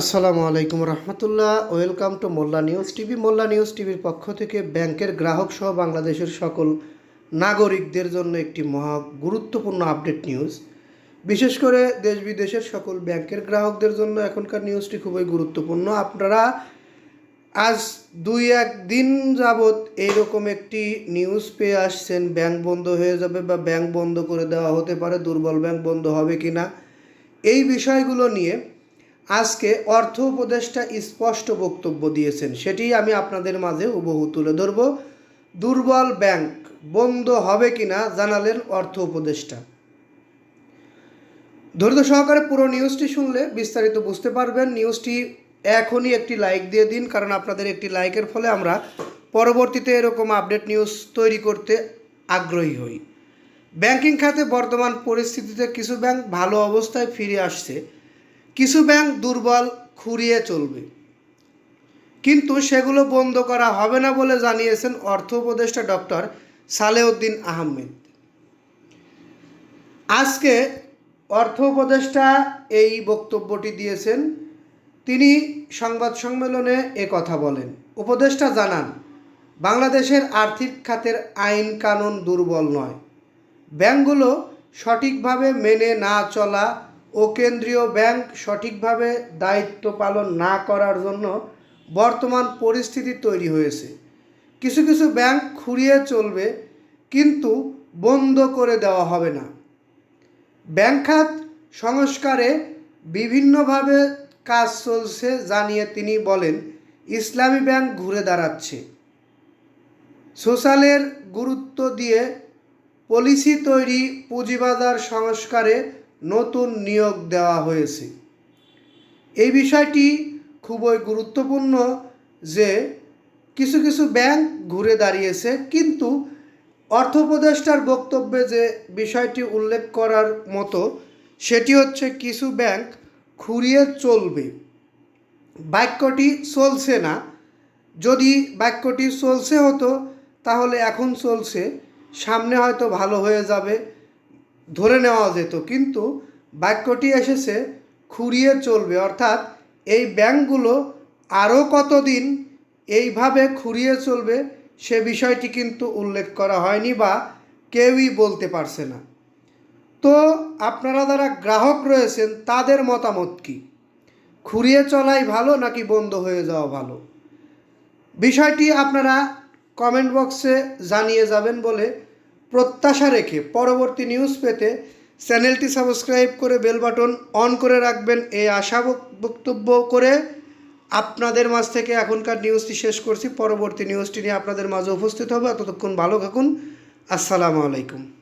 আসসালামু আলাইকুম রহমতুল্লাহ। Welcome to Molla news TV. Molla news টিভির পক্ষ থেকে ব্যাংকের গ্রাহক সহ বাংলাদেশের সকল নাগরিকদের জন্য একটি মহা গুরুত্বপূর্ণ আপডেট নিউজ। বিশেষ করে দেশ বিদেশের সকল ব্যাংকের গ্রাহকদের জন্য এখনকার নিউজটি খুবই গুরুত্বপূর্ণ। আপনারা আজ দুই এক দিন যাবৎ এইরকম একটি নিউজ পেয়ে আসছেন, ব্যাংক বন্ধ হয়ে যাবে বা ব্যাংক বন্ধ করে দেওয়া হতে পারে, দুর্বল ব্যাংক বন্ধ হবে কি না এই বিষয়গুলো নিয়ে আজকে অর্থ উপদেষ্টা স্পষ্ট বক্তব্য দিয়েছেন। সেটি আমি আপনাদের মাঝে হুবহু তুলে ধরব। দুর্বল ব্যাংক বন্ধ হবে কিনা জানালেন অর্থ উপদেষ্টা। ধৈর্য সহকারে পুরো নিউজটি শুনলে বিস্তারিত বুঝতে পারবেন। নিউজটি এখনই একটি লাইক দিয়ে দিন, কারণ আপনাদের একটি লাইকের ফলে আমরা পরবর্তীতে এরকম আপডেট নিউজ তৈরি করতে আগ্রহী হই। ব্যাংকিং খাতে বর্তমান পরিস্থিতিতে কিছু ব্যাংক ভালো অবস্থায় ফিরে আসছে। কিছু ব্যাংক দুর্বল খুঁড়িয়ে চলবে। কিন্তু সেগুলো বন্ধ করা হবে না বলে জানিয়েছেন অর্থ উপদেষ্টা ডক্টর সালেউদ্দিন আহমেদ। আজকে অর্থ উপদেষ্টা এই বক্তব্যটি দিয়েছেন। তিনি সংবাদ সম্মেলনে এ কথা বলেন। উপদেষ্টা জানান, বাংলাদেশের আর্থিক খাতের আইন কানুন দুর্বল নয়। ব্যাংকগুলো সঠিকভাবে মেনে না চলা ও কেন্দ্রীয় ব্যাংক সঠিকভাবে দায়িত্ব পালন না করার জন্য বর্তমান পরিস্থিতি তৈরি হয়েছে। কিছু কিছু ব্যাংক খুঁড়িয়ে চলবে, কিন্তু বন্ধ করে দেওয়া হবে না। ব্যাংক খাত সংস্কারে বিভিন্নভাবে কাজ চলছে জানিয়ে তিনি বলেন, ইসলামী ব্যাংক ঘুরে দাঁড়াচ্ছে। সোশ্যালের গুরুত্ব দিয়ে পলিসি তৈরি পুঁজিবাজার সংস্কারে নতুন নিয়োগ দেওয়া হয়েছে। এই বিষয়টি খুবই গুরুত্বপূর্ণ যে কিছু কিছু ব্যাংক ঘুরে দাঁড়িয়েছে, কিন্তু অর্থ উপদেষ্টার বক্তব্যে যে বিষয়টি উল্লেখ করার মতো, সেটি হচ্ছে কিছু ব্যাংক খুঁড়িয়ে চলবে। বাক্যটি চলছে না। যদি বাক্যটি চলছে হতো, তাহলে এখন চলছে, সামনে হয়তো ভালো হয়ে যাবে। ধরে নেওয়া যেত। কিন্তু বাক্যটি এসেছে, খুঁড়িয়ে চলবে। অর্থাৎ এই ব্যাংকগুলো আরও কতদিন এইভাবে খুঁড়িয়ে চলবে সে বিষয়টি কিন্তু উল্লেখ করা হয়নি বা কেউই বলতে পারছে না। তো আপনারা যারা গ্রাহক রয়েছেন, তাদের মতামত কি? খুঁড়িয়ে চলাই ভালো নাকি বন্ধ হয়ে যাওয়া ভালো? বিষয়টি আপনারা কমেন্ট বক্সে জানিয়ে যাবেন বলে প্রত্যাশা রেখে পরবর্তী নিউজ পেতে চ্যানেলটি সাবস্ক্রাইব করে বেল বাটন অন করে রাখবেন। এই আশা বক- বক্তব্য করে আপনাদের মাঝ থেকে এখনকার নিউজটি শেষ করছি। পরবর্তী নিউজটি নিয়ে আপনাদের মাঝে উপস্থিত হবে। ততক্ষণ ভালো থাকুন। আসসালামু আলাইকুম।